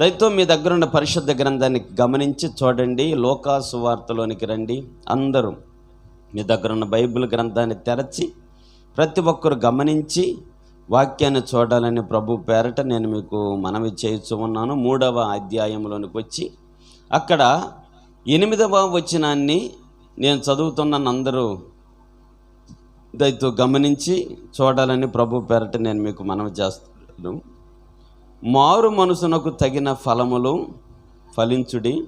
దయతో మీ దగ్గర ఉన్న పరిశుద్ధ గ్రంథాన్ని గమనించి చూడండి లోకాసు వార్తలోనికి రండి. అందరూ మీ దగ్గర ఉన్న బైబిల్ గ్రంథాన్ని తెరచి ప్రతి ఒక్కరు గమనించి వాక్యాన్ని చూడాలని ప్రభు పేరట నేను మీకు మనవి చేయించు ఉన్నాను. మూడవ అధ్యాయంలోనికి వచ్చి అక్కడ ఎనిమిదవ వచనాన్ని నేను చదువుతున్నాను. అందరూ దయతో గమనించి చూడాలని ప్రభు పేరట నేను మీకు మనవి చేస్తున్నాను. మారు మనసునకు తగిన ఫలములు ఫలించుడి.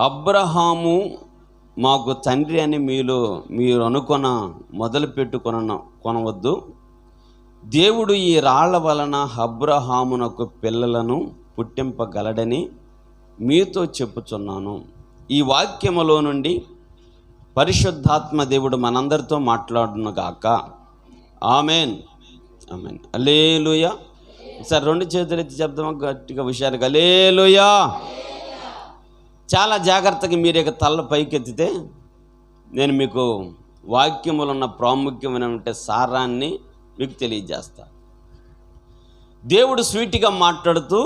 అబ్రహాము మాకు తండ్రి అని మీరు మీరు అనుకొన మొదలు పెట్టుకొన కొనవద్దు. దేవుడు ఈ రాళ్ళ వలన అబ్రహామునకు పిల్లలను పుట్టింపగలడని మీతో చెప్పుచున్నాను. ఈ వాక్యములో నుండి పరిశుద్ధాత్మ దేవుడు మనందరితో మాట్లాడునుగాక. ఆమెన్. ఆమెన్. అలేలుయ సార్ రెండు చేతులు ఎత్తి చెప్దామా? గట్టిగా హుషారుగా గలేలుయా చాలా జాగ్రత్తగా మీరు ఇక తల్ల పైకెత్తితే నేను మీకు వాక్యములు ఉన్న ప్రాముఖ్యమైన సారాన్ని మీకు తెలియజేస్తా. దేవుడు స్వీట్గా మాట్లాడుతూ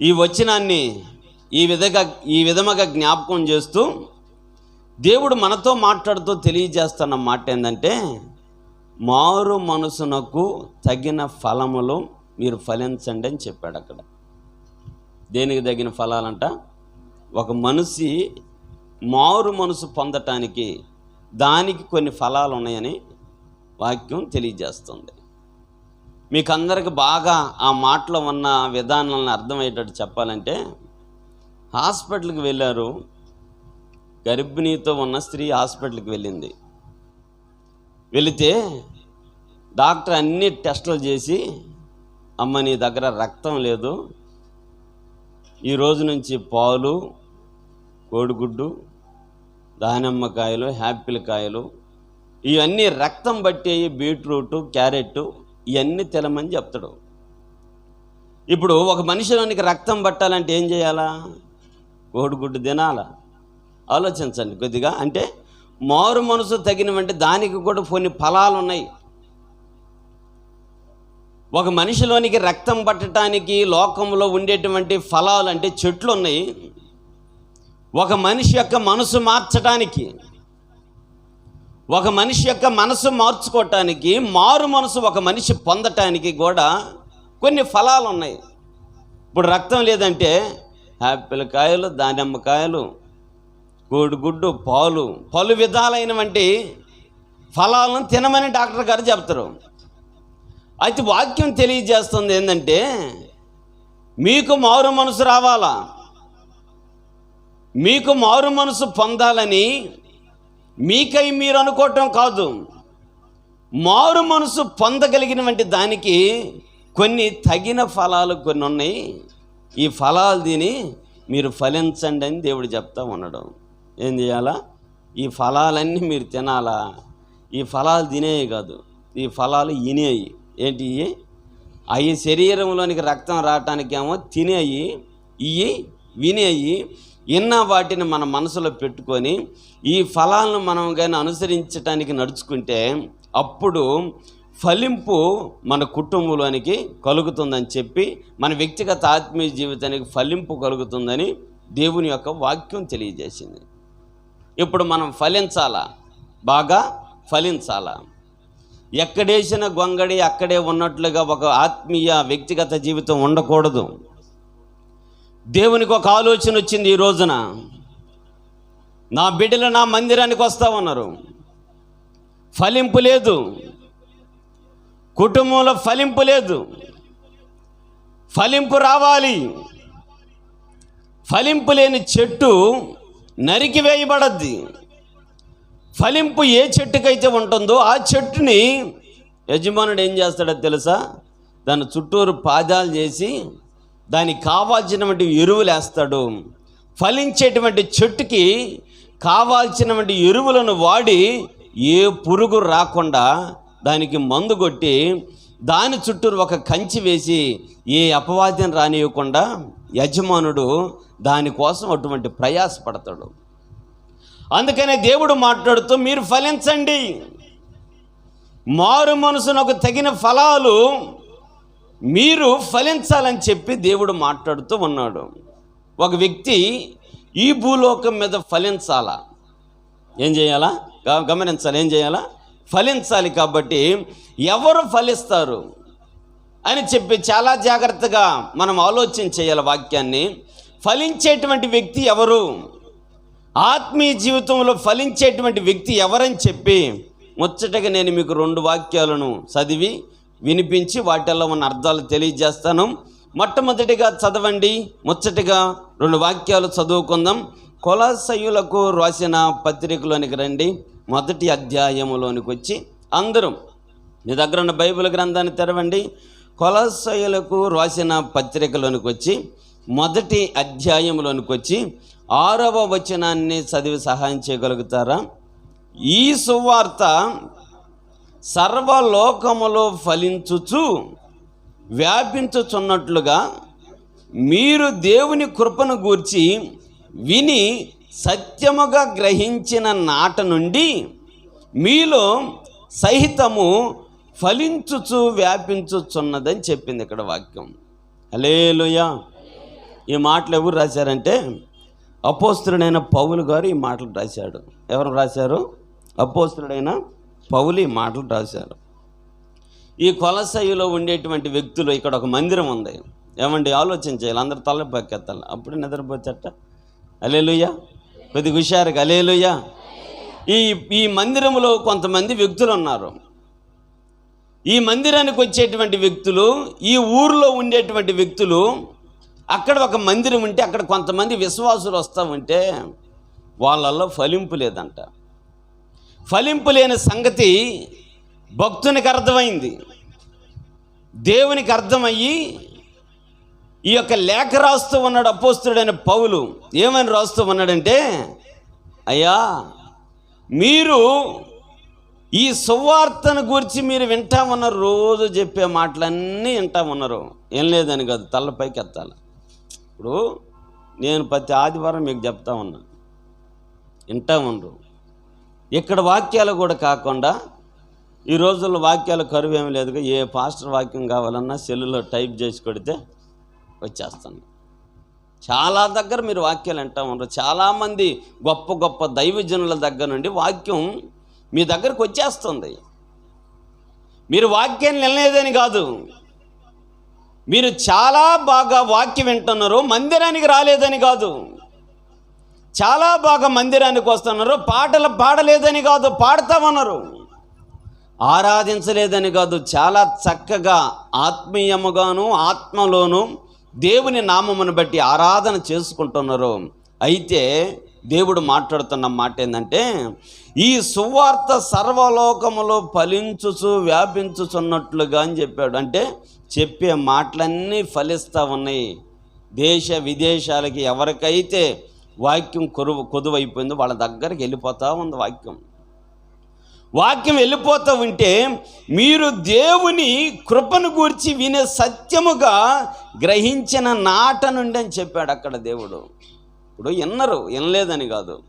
ఈ వచనాన్ని ఈ విధంగా ఈ విధముగా జ్ఞాపకం చేస్తూ దేవుడు మనతో మాట్లాడుతూ తెలియజేస్తున్న మాట ఏంటంటే మారు మనసునకు తగిన ఫలములు మీరు ఫలించండి అని చెప్పాడు అక్కడ. దేనికి తగిన ఫలాలంట? ఒక మనిషి మారు మనసు పొందటానికి దానికి కొన్ని ఫలాలు ఉన్నాయని వాక్యం తెలియజేస్తుంది. మీకు అందరికి బాగా ఆ మాటలో ఉన్న విధానాలను అర్థమయ్యేటట్టు చెప్పాలంటే హాస్పిటల్కి వెళ్ళారు గర్భిణీతో ఉన్న స్త్రీ హాస్పిటల్కి వెళ్ళింది. వెళితే డాక్టర్ అన్ని టెస్టులు చేసి అమ్మ నీ దగ్గర రక్తం లేదు. ఈ రోజు నుంచి పాలు కోడిగుడ్డు దానిమ్మకాయలు యాపిల్ కాయలు ఇవన్నీ రక్తం బట్టి బీట్రూట్ క్యారెట్ ఇవన్నీ తెలమని చెప్తాడు. ఇప్పుడు ఒక మనిషిలోనికి రక్తం పట్టాలంటే ఏం చేయాలా? కోడిగుడ్డు తినాలా? ఆలోచించండి కొద్దిగా. అంటే మారు మనసు తగినవంటే దానికి కూడా కొన్ని ఫలాలు ఉన్నాయి ఒక మనిషిలోనికి రక్తం పట్టడానికి లోకంలో ఉండేటువంటి ఫలాలు అంటే చెట్లు ఉన్నాయి ఒక మనిషి యొక్క మనసు మార్చడానికి ఒక మనిషి యొక్క మనసు మార్చుకోవటానికి మారు మనసు ఒక మనిషి పొందటానికి కూడా కొన్ని ఫలాలు ఉన్నాయి ఇప్పుడు రక్తం లేదంటే యాపిల్ కాయలు దానిమ్మకాయలు కోడిగుడ్డు పాలు పలు విధాలైనటువంటి ఫలాలను తినమని డాక్టర్ గారు చెప్తారు. అయితే వాక్యం తెలియజేస్తుంది ఏంటంటే మీకు మారు మనసు రావాలా? మీకు మారు మనసు పొందాలని మీకై మీరు అనుకోవటం కాదు. మారు మనసు పొందగలిగినటువంటి దానికి కొన్ని తగిన ఫలాలు కొన్ని ఉన్నాయి. ఈ ఫలాలు తిని మీరు ఫలించండి అని దేవుడు చెప్తా ఉన్నాడు. ఏం చేయాలా? ఈ ఫలాలన్నీ మీరు తినాలా? ఈ ఫలాలు తినేవి కాదు. ఈ ఫలాలు ఇనేవి ఏంటి అవి శరీరంలోనికి రక్తం రావటానికేమో తినేయి ఇవి వినేయి ఇన్న వాటిని మన మనసులో పెట్టుకొని ఈ ఫలాలను మనం కానీ అనుసరించటానికి నడుచుకుంటే అప్పుడు ఫలింపు మన కుటుంబంలోనికి కలుగుతుందని చెప్పి మన వ్యక్తిగత ఆత్మీయ జీవితానికి ఫలింపు కలుగుతుందని దేవుని యొక్క వాక్యం తెలియజేసింది. ఇప్పుడు మనం ఫలించాలా? బాగా ఫలించాలా? ఎక్కడేసిన గొంగడి అక్కడే ఉన్నట్లుగా ఒక ఆత్మీయ వ్యక్తిగత జీవితం ఉండకూడదు. దేవునికి ఒక ఆలోచన వచ్చింది ఈ రోజున. నా బిడ్డలు నా మందిరానికి వస్తా ఉన్నారు. ఫలింపు లేదు. కుటుంబంలో ఫలింపు లేదు. ఫలింపు రావాలి. ఫలింపు లేని చెట్టు నరికి వేయబడద్ది. ఫలింపు ఏ చెట్టుకైతే ఉంటుందో ఆ చెట్టుని యజమానుడు ఏం చేస్తాడో తెలుసా? దాని చుట్టూరు పాదాలు చేసి దానికి కావాల్సినటువంటి ఎరువులు వేస్తాడు. ఫలించేటువంటి చెట్టుకి కావాల్సినటువంటి ఎరువులను వాడి ఏ పురుగు రాకుండా దానికి మందు కొట్టి దాని చుట్టూరు ఒక కంచి వేసి ఏ అపవాద్యం రానివ్వకుండా యజమానుడు దానికోసం అటువంటి ప్రయాసపడతాడు. అందుకనే దేవుడు మాట్లాడుతూ మీరు ఫలించండి. మారు మనసునకు తగిన ఫలాలు మీరు ఫలించాలని చెప్పి దేవుడు మాట్లాడుతూ ఉన్నాడు. ఒక వ్యక్తి ఈ భూలోకం మీద ఫలించాలా? ఏం చేయాలా? గమనించాలి ఏం చేయాలా? ఫలించాలి కాబట్టి ఎవరు ఫలిస్తారు? అని చెప్పి చాలా జాగ్రత్తగా మనం ఆలోచన చేయాలి వాక్యాన్ని. ఫలించేటువంటి వ్యక్తి ఎవరు? ఆత్మీయ జీవితంలో ఫలించేటువంటి వ్యక్తి ఎవరని చెప్పి ముచ్చటగా నేను మీకు రెండు వాక్యాలను చదివి వినిపించి వాటిల్లో ఉన్న అర్థాలు తెలియజేస్తాను. మొట్టమొదటిగా చదవండి. ముచ్చటగా రెండు వాక్యాలు చదువుకుందాం. కొలసయులకు రాసిన పత్రికలోనికి రండి. మొదటి అధ్యాయములోనికి వచ్చి అందరం మీ దగ్గర ఉన్న బైబిల్ గ్రంథాన్ని తెరవండి. కొలసయులకు రాసిన పత్రికలోనికి వచ్చి మొదటి అధ్యాయంలోనికి వచ్చి ఆరవ వచనాన్ని చదివి సహాయం చేయగలుగుతారా? ఈ సువార్త సర్వలోకములో ఫలించుచు వ్యాపించుచున్నట్లుగా మీరు దేవుని కృపను గూర్చి విని సత్యముగా గ్రహించిన నాట నుండి మీలో సహితము ఫలించుచు వ్యాపించుచున్నదని చెప్పింది ఇక్కడ వాక్యం. అలేలుయా ఈ మాటలు ఎవరు రాశారంటే అపోస్తుడైన పౌలు గారు ఈ మాటలు రాశాడు. ఎవరు రాశారు? అపోస్తుడైన పౌలు ఈ మాటలు రాశారు. ఈ కొలసైలో ఉండేటువంటి వ్యక్తులు ఇక్కడ ఒక మందిరం ఉంది. ఏమండి ఆలోచన చేయాలి. తల పక్కెత్తాలి అప్పుడు నిద్రపోతట అలేలుయ్య కొద్ది హుషారుగా అలేలుయ్య ఈ ఈ మందిరంలో కొంతమంది వ్యక్తులు ఉన్నారు. ఈ మందిరానికి వచ్చేటువంటి వ్యక్తులు ఈ ఊర్లో ఉండేటువంటి వ్యక్తులు అక్కడ ఒక మందిరం ఉంటే అక్కడ కొంతమంది విశ్వాసులు వస్తూ ఉంటే వాళ్ళల్లో ఫలింపు లేదంట. ఫలింపు లేని సంగతి భక్తునికి అర్థమైంది. దేవునికి అర్థమయ్యి ఈ యొక్క లేఖ రాస్తూ ఉన్నాడు అపోస్తుడైన పౌలు. ఏమని రాస్తూ ఉన్నాడంటే అయ్యా మీరు ఈ సువార్తను గురించి మీరు వింటా ఉన్నారు రోజు చెప్పే మాటలన్నీ వింటా ఉన్నారు ఏం లేదని కాదు తలపైకి ఎత్తాలి. ఇప్పుడు నేను ప్రతి ఆదివారం మీకు చెప్తా ఉన్నా. వింటా ఉండరు ఇక్కడ వాక్యాలు కూడా కాకుండా ఈ రోజుల్లో వాక్యాల కరువు ఏమి లేదుగా ఏ పాస్టర్ వాక్యం కావాలన్నా సెల్లులో టైప్ చేసి కొడితే వచ్చేస్తాను చాలా దగ్గర మీరు వాక్యాలు వింటా ఉండరు. చాలామంది గొప్ప గొప్ప దైవజనుల దగ్గర నుండి వాక్యం మీ దగ్గరకు వచ్చేస్తుంది. మీరు వాక్యాన్ని వినలేదని కాదు. మీరు చాలా బాగా వాక్యం వింటున్నారు మందిరానికి రాలేదని కాదు. చాలా బాగా మందిరానికి వస్తున్నారు పాటలు పాడలేదని కాదు పాడతామన్నారు ఆరాధించలేదని కాదు చాలా చక్కగా ఆత్మీయముగాను ఆత్మలోను దేవుని నామమును బట్టి ఆరాధన చేసుకుంటున్నారు. అయితే దేవుడు మాట్లాడుతున్న మాట ఏంటంటే ఈ సువార్త సర్వలోకములో ఫలించుచు వ్యాపించుచున్నట్లుగా అని చెప్పాడు. అంటే చెప్పే మాటలన్నీ ఫలిస్తూ ఉన్నాయి. దేశ విదేశాలకి ఎవరికైతే వాక్యం కొరువు కొదువైపోయిందో వాళ్ళ దగ్గరికి వెళ్ళిపోతూ ఉంది వాక్యం. వాక్యం వెళ్ళిపోతూ ఉంటే మీరు దేవుని కృపను గూర్చి వినే సత్యముగా గ్రహించిన నాట నుండి అని చెప్పాడు అక్కడ దేవుడు. ఇప్పుడు విన్నరు వినలేదని కాదు.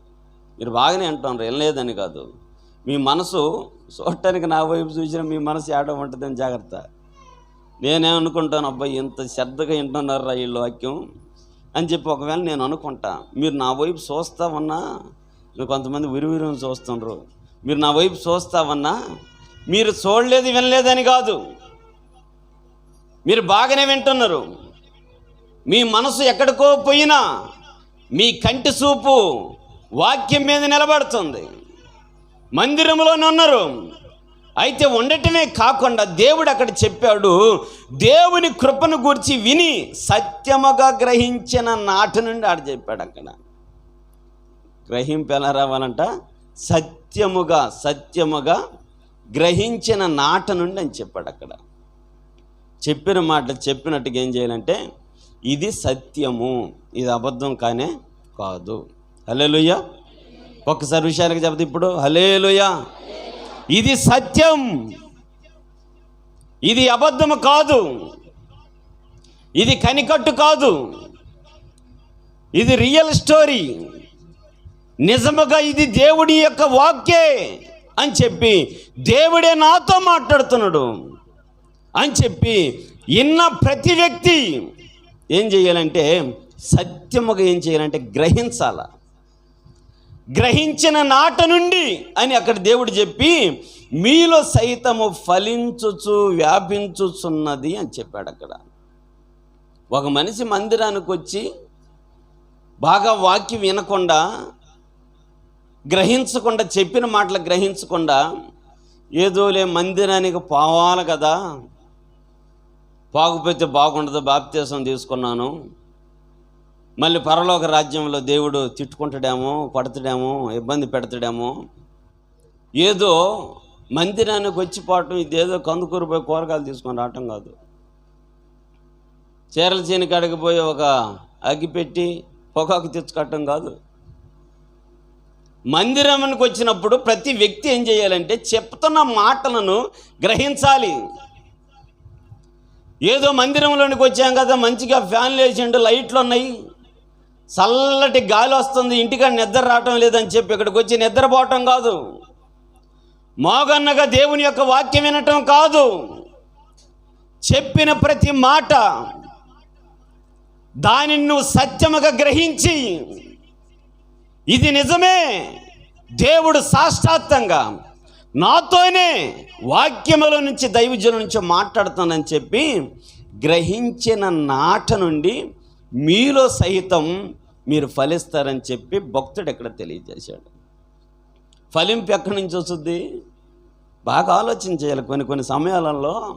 మీరు బాగానే అంటున్నారు వినలేదని కాదు. మీ మనసు చూడటానికి నా వైపు చూసిన మీ మనసు ఏడవ ఉంటుందని జాగ్రత్త. నేనేమనుకుంటాను అబ్బాయి ఇంత శ్రద్ధగా వింటున్నారు రా వీళ్ళు వాక్యం అని చెప్పి ఒకవేళ నేను అనుకుంటా మీరు నా వైపు చూస్తామన్నా మీరు కొంతమంది విరువిరుని చూస్తుండ్రు. మీరు నా వైపు చూస్తామన్నా మీరు చూడలేదు వినలేదని కాదు. మీరు బాగానే వింటున్నారు. మీ మనసు ఎక్కడికో పోయినా మీ కంటి చూపు వాక్యం మీద నిలబడుతుంది. మందిరంలోనే ఉన్నారు అయితే ఉండటమే కాకుండా దేవుడు అక్కడ చెప్పాడు దేవుని కృపను గురించి విని సత్యముగా గ్రహించిన నాటి నుండి ఆడు చెప్పాడు అక్కడ. గ్రహింపు ఎలా రావాలంట? సత్యముగా సత్యముగా గ్రహించిన నాట నుండి అని చెప్పాడు అక్కడ. చెప్పిన మాట చెప్పినట్టుగా ఏం చేయాలంటే ఇది సత్యము. ఇది అబద్ధం కానే కాదు. హలేలుయ్య ఒక్కసారి విషయానికి చెప్తే ఇప్పుడు హలేలుయ ఇది సత్యం. ఇది అబద్ధము కాదు. ఇది కనికట్టు కాదు. ఇది రియల్ స్టోరీ. నిజముగా ఇది దేవుడి యొక్క వాక్యే అని చెప్పి దేవుడే నాతో మాట్లాడుతున్నాడు అని చెప్పి ఇన్న ప్రతి వ్యక్తి ఏం చేయాలంటే సత్యముగా ఏం చేయాలంటే గ్రహించాల. గ్రహించిన నాట నుండి అని అక్కడ దేవుడు చెప్పి మీలో సైతము ఫలించుచు వ్యాపించుచున్నది అని చెప్పాడు అక్కడ. ఒక మనిషి మందిరానికి వచ్చి బాగా వాక్యం వినకుండా గ్రహించకుండా చెప్పిన మాటలు గ్రహించకుండా ఏదోలే మందిరానికి పోవాలి కదా పోకపోతే బాగుండదు బాప్తీసం తీసుకున్నాను. మళ్ళీ పరలోక రాజ్యంలో దేవుడు తిట్టుకుంటాడేమో పడతాడేమో ఇబ్బంది పెడతాడేమో. ఏదో మందిరానికి వచ్చి పోవటం ఇదేదో కందుకూరు పోయి కూరగాయలు తీసుకొని రావటం కాదు. చీరల చీని కాడికి పోయి ఒక అగ్గి పెట్టి పొగాకు తెచ్చుకోవటం కాదు. మందిరానికి వచ్చినప్పుడు ప్రతి వ్యక్తి ఏం చేయాలంటే చెప్తున్న మాటలను గ్రహించాలి. ఏదో మందిరంలోనికి వచ్చాం కదా మంచిగా ఫ్యాన్లు వేసిండు లైట్లు ఉన్నాయి. చల్లటి గాలి వస్తుంది ఇంటికాడ నిద్ర రావటం లేదని చెప్పి ఇక్కడికి వచ్చి నిద్రపోవటం కాదు. మోగన్నగా దేవుని యొక్క వాక్యం వినటం కాదు. చెప్పిన ప్రతి మాట దానిని నువ్వు సత్యముగా గ్రహించి ఇది నిజమే. దేవుడు సాష్టాత్తంగా నాతోనే వాక్యముల నుంచి దైవజనం నుంచి మాట్లాడుతానని చెప్పి గ్రహించిన నాట నుండి మీలో సహితం మీరు ఫలిస్తారని చెప్పి భక్తుడు ఇక్కడ తెలియజేశాడు. ఫలింపు ఎక్కడి నుంచి వస్తుంది? బాగా ఆలోచన చేయాలి కొన్ని కొన్ని సమయాలలో.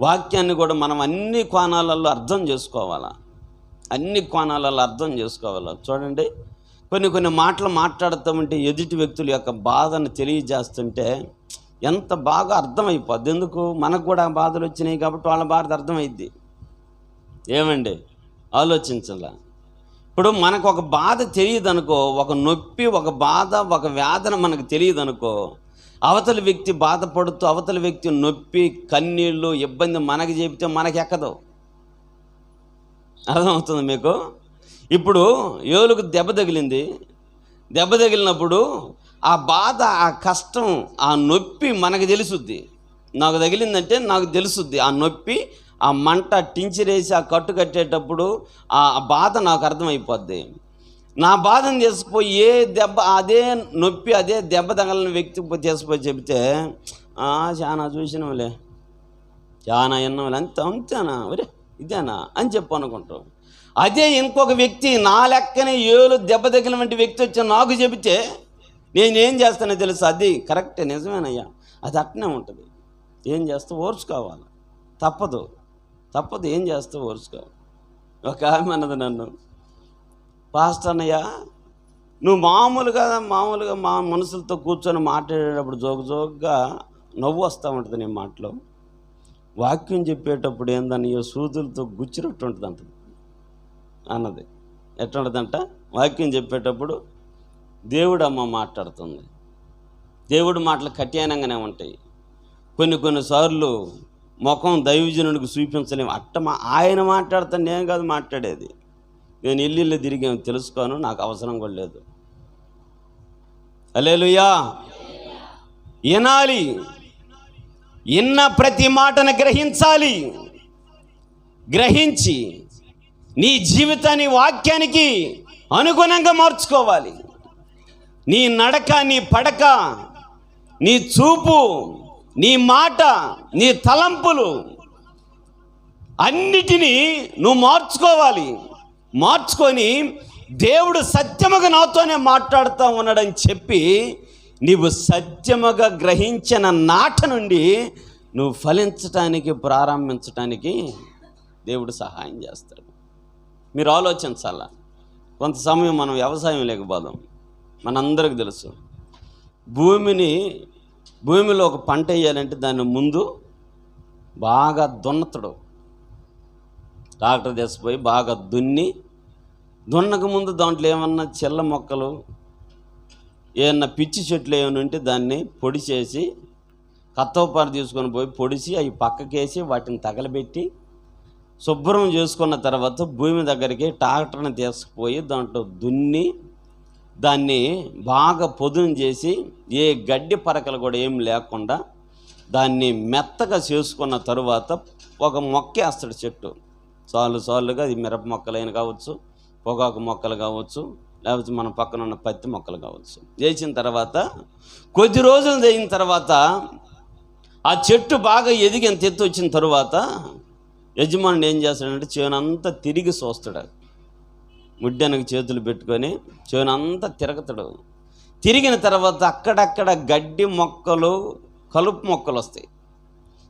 వాక్యాన్ని కూడా మనం అన్ని కోణాలలో అర్థం చేసుకోవాలా? అన్ని కోణాలలో అర్థం చేసుకోవాలి? చూడండి. కొన్ని కొన్ని మాటలు మాట్లాడుతామంటే ఎదుటి వ్యక్తుల యొక్క బాధను తెలియజేస్తుంటే ఎంత బాగా అర్థమైపోద్ది. ఎందుకు? మనకు కూడా బాధలు వచ్చినాయి కాబట్టి వాళ్ళ బాధ అర్థమైద్ది. ఏమండి? ఆలోచించాల ఇప్పుడు మనకు ఒక బాధ తెలియదు అనుకో ఒక నొప్పి ఒక బాధ ఒక వేదన మనకు తెలియదు అనుకో అవతల వ్యక్తి బాధపడుతూ అవతల వ్యక్తి నొప్పి కన్నీళ్ళు ఇబ్బంది మనకి చెబితే మనకి ఎక్కదు అర్థమవుతుంది మీకు? ఇప్పుడు ఏలుకు దెబ్బ తగిలింది. దెబ్బ తగిలినప్పుడు ఆ బాధ ఆ కష్టం ఆ నొప్పి మనకు తెలుసుద్ది. నాకు తగిలిందంటే నాకు తెలుసుద్ది. ఆ నొప్పి ఆ మంట టించిరేసి ఆ కట్టు కట్టేటప్పుడు ఆ బాధ నాకు అర్థమైపోద్ది. నా బాధను తీసుకుపోయి ఏ దెబ్బ అదే నొప్పి అదే దెబ్బ తగలని వ్యక్తికి తీసుకుపోయి చెబితే చాలా చూసినాంలే చాలా విన్నాంలే అంత అంతేనా? ఒరే ఇదేనా? అని చెప్పు అనుకుంటాం అదే ఇంకొక వ్యక్తి నా లెక్కనే ఏలు దెబ్బ తగినవంటి వ్యక్తి వచ్చి నాకు చెబితే నేనేం చేస్తానో తెలుసు? అది కరెక్టే నిజమేనయ్యా. అది అట్నే ఉంటుంది. ఏం చేస్తూ ఓర్చుకోవాలి. తప్పదు. తప్పదు. ఏం చేస్తూ ఓర్చుకోవాలి. ఒక ఆమె అన్నది నన్ను. పాస్టర్ అన్నయ్యా నువ్వు మామూలుగా మామూలుగా మా మనుషులతో కూర్చొని మాట్లాడేటప్పుడు జోగు జోగుగా నవ్వు వస్తూ ఉంటుంది నీ మాటలో. వాక్యం చెప్పేటప్పుడు ఏందని సూదులతో గుచ్చినట్టు ఉంటుంది అంటుంది. అన్నది. ఎట్లుంటుందంట? వాక్యం చెప్పేటప్పుడు దేవుడు అమ్మ మాట్లాడుతుంది. దేవుడు మాటలు కఠినంగానే ఉంటాయి. కొన్ని కొన్నిసార్లు ముఖం దైవజనుడికి చూపించలేము. అట్ట మా ఆయన మాట్లాడితే నేను కాదు మాట్లాడేది. నేను ఇల్లు ఇల్లు తెలుసుకోను నాకు అవసరం కూడా లేదు. అలేలుయా వినాలి. ఇన్న ప్రతి మాటను గ్రహించాలి. గ్రహించి నీ జీవితాన్ని వాక్యానికి అనుగుణంగా మార్చుకోవాలి. నీ నడక నీ పడక నీ చూపు నీ మాట నీ తలంపులు అన్నిటినీ నువ్వు మార్చుకోవాలి. మార్చుకొని దేవుడు సత్యముగా నాతోనే మాట్లాడుతూ ఉన్నాడని చెప్పి నీవు సత్యముగా గ్రహించిన నాట నుండి నువ్వు ఫలించటానికి ప్రారంభించటానికి దేవుడు సహాయం చేస్తాడు. మీరు ఆలోచించాల? కొంత సమయం మనం వ్యవసాయం లేకపోదాం. మనందరికి తెలుసు. భూమిని భూమిలో ఒక పంట వేయాలంటే దాని ముందు బాగా దున్నతడు. ట్రాక్టర్ తెచ్చిపోయి బాగా దున్ని దున్నక ముందు దాంట్లో ఏమన్నా చిల్ల మొక్కలు ఏమన్నా పిచ్చి చెట్లు ఏమైనా ఉంటే దాన్ని పొడి చేసి కత్తవపారు తీసుకొని పోయి పొడిచి అవి పక్కకేసి వాటిని తగలబెట్టి శుభ్రం చేసుకున్న తర్వాత భూమి దగ్గరికి ట్రాక్టర్ని తీసుకుపోయి దాంట్లో దున్ని దాన్ని బాగా పొదును చేసి ఏ గడ్డి పరకలు కూడా ఏం లేకుండా దాన్ని మెత్తగా చేసుకున్న తరువాత ఒక మొక్క వేస్తాడు చెట్టు. సార్లు సార్లుగా అది మిరప మొక్కలైన కావచ్చు పొగాకు మొక్కలు కావచ్చు లేకపోతే మన పక్కన ఉన్న పత్తి మొక్కలు కావచ్చు. వేసిన తర్వాత కొద్ది రోజులు చేయిన తర్వాత ఆ చెట్టు బాగా ఎదిగి ఎంత ఎత్తు వచ్చిన తరువాత యజమానుడు ఏం చేస్తాడంటే చేనంతా తిరిగి చూస్తాడు ముడ్డెనకు చేతులు పెట్టుకొని చేనంతా తిరగతాడు. తిరిగిన తర్వాత అక్కడక్కడ గడ్డి మొక్కలు కలుపు మొక్కలు వస్తాయి.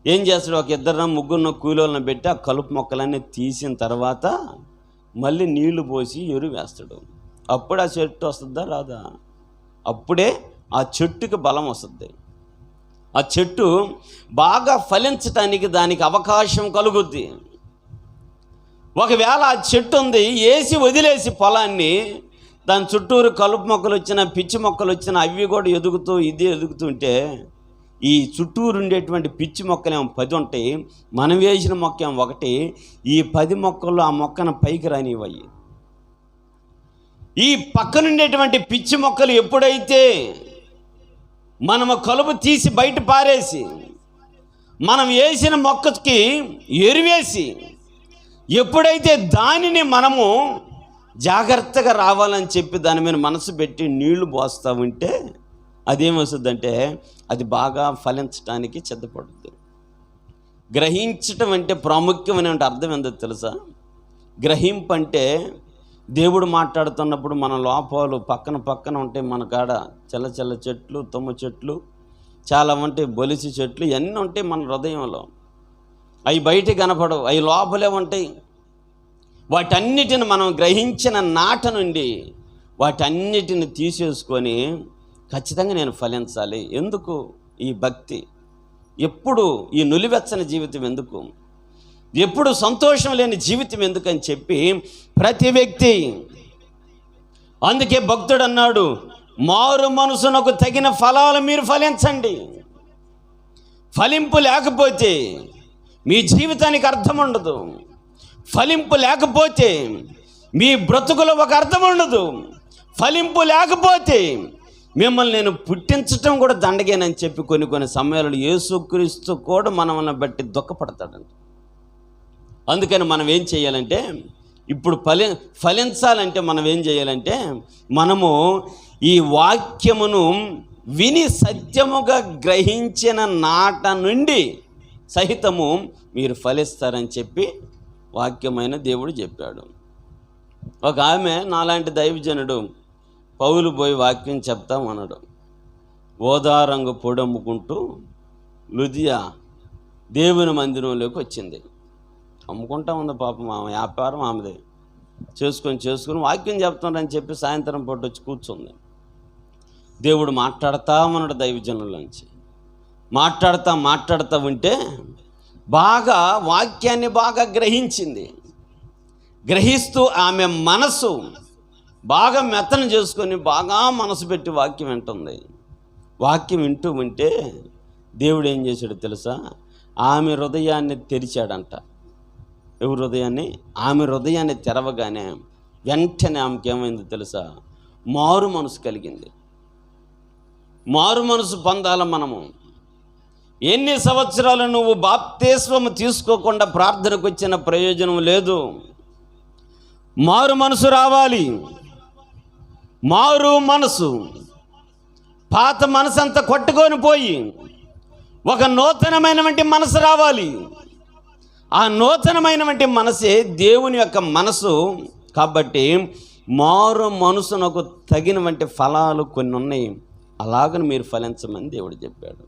ఏం చేస్తాడు? ఒక ఇద్దరు ముగ్గురున కూలీలను పెట్టి ఆ కలుపు మొక్కలన్నీ తీసిన తర్వాత మళ్ళీ నీళ్ళు పోసి ఎరువు వేస్తాడు. అప్పుడు ఆ చెట్టు వస్తుందా? రాదా. అప్పుడే ఆ చెట్టుకి బలం వస్తుంది. ఆ చెట్టు బాగా ఫలించటానికి దానికి అవకాశం కలుగుద్ది. ఒకవేళ ఆ చెట్టు ఉంది వేసి వదిలేసి పొలాన్ని దాని చుట్టూరు కలుపు మొక్కలు వచ్చిన పిచ్చి మొక్కలు వచ్చిన అవి కూడా ఎదుగుతూ ఇది ఎదుగుతుంటే ఈ చుట్టూరు ఉండేటువంటి పిచ్చి మొక్కలేమో పది ఉంటాయి. మనం వేసిన మొక్క ఏమో ఒకటి ఈ పది మొక్కలు ఆ మొక్కను పైకి రానివ్వయి. ఈ పక్కనుండేటువంటి పిచ్చి మొక్కలు ఎప్పుడైతే మనము కలుపు తీసి బయట పారేసి మనం వేసిన మొక్కకి ఎరువేసి ఎప్పుడైతే దానిని మనము జాగ్రత్తగా రావాలని చెప్పి దాని మీద మనసు పెట్టి నీళ్ళు పోస్తూ ఉంటే అదేమొస్తుందంటే అది బాగా ఫలించడానికి చెద్దపడుతుంది గ్రహించటం అంటే ప్రాముఖ్యమైన అర్థం ఏందో తెలుసా? గ్రహింపు అంటే దేవుడు మాట్లాడుతున్నప్పుడు మన లోపాలు పక్కన పక్కన ఉంటాయి మన కాడ చల్ల చల్ల చెట్లు తుమ్మ చెట్లు చాలా ఉంటాయి బొలిసి చెట్లు ఇవన్నీ ఉంటాయి మన హృదయంలో. అవి బయట కనపడవు అవి లోపలే ఉంటాయి. వాటన్నిటిని మనం గ్రహించిన నాట నుండి వాటన్నిటిని తీసేసుకొని ఖచ్చితంగా నేను ఫలించాలి. ఎందుకు? ఈ భక్తి. ఎప్పుడు ఈ నులివెచ్చని జీవితం ఎందుకు? ఎప్పుడు సంతోషం లేని జీవితం ఎందుకని చెప్పి ప్రతి వ్యక్తి అందుకే భక్తుడు అన్నాడు మారు మనసునకు తగిన ఫలాలు మీరు ఫలించండి. ఫలింపు లేకపోతే మీ జీవితానికి అర్థం ఉండదు. ఫలింపు లేకపోతే మీ బ్రతుకులో ఒక అర్థం ఉండదు. ఫలింపు లేకపోతే మిమ్మల్ని నేను పుట్టించటం కూడా దండగేనని చెప్పి కొన్ని కొన్ని సమయాలలో యేసుక్రీస్తు కూడా మనల్ని బట్టి దుఃఖపడతాడండి అందుకని మనం ఏం చేయాలంటే ఇప్పుడు ఫలి ఫలించాలంటే మనం ఏం చేయాలంటే మనము ఈ వాక్యమును విని సత్యముగా గ్రహించిన నాట నుండి సహితము మీరు ఫలిస్తారని చెప్పి వాక్యమైన దేవుడు చెప్పాడు. ఒక ఆమె నాలాంటి దైవజనుడు పౌలు పోయి వాక్యం చెప్తామన్నాడు ఓదారంగు పొడమ్ముకుంటూ లుదియా దేవుని మందిరంలోకి వచ్చింది. అమ్ముకుంటా ఉంది పాపం ఆమె వ్యాపారం ఆమెదే. చేసుకొని చేసుకొని వాక్యం చెప్తున్నాడని చెప్పి సాయంత్రం పూట వచ్చి కూర్చుంది. దేవుడు మాట్లాడతా ఉన్నాడు దైవజనులోంచి మాట్లాడతా మాట్లాడుతూ ఉంటే బాగా వాక్యాన్ని బాగా గ్రహించింది. గ్రహిస్తూ ఆమె మనసు బాగా మెత్తన చేసుకొని బాగా మనసు పెట్టి వాక్యం వింటుంది. వాక్యం వింటూ ఉంటే దేవుడు ఏం చేశాడు తెలుసా? ఆమె హృదయాన్ని తెరిచాడంట. హృదయాన్ని ఆమె హృదయాన్ని తెరవగానే వెంటనే ఆమెకి ఏమైంది తెలుసా? మారు మనసు కలిగింది. మారు మనసు పొందాల మనము. ఎన్ని సంవత్సరాలు నువ్వు బాప్తేస్వము తీసుకోకుండా ప్రార్థనకు వచ్చిన ప్రయోజనం లేదు. మారు మనసు రావాలి. మారు మనసు. పాత మనసు అంతా కొట్టుకొని పోయి ఒక నూతనమైనటువంటి మనసు రావాలి. ఆ నూతనమైనటువంటి మనసే దేవుని యొక్క మనసు. కాబట్టి మారు మనసునకు తగినటువంటి ఫలాలు కొన్ని ఉన్నాయి అలాగని మీరు ఫలించమని దేవుడు చెప్పాడు.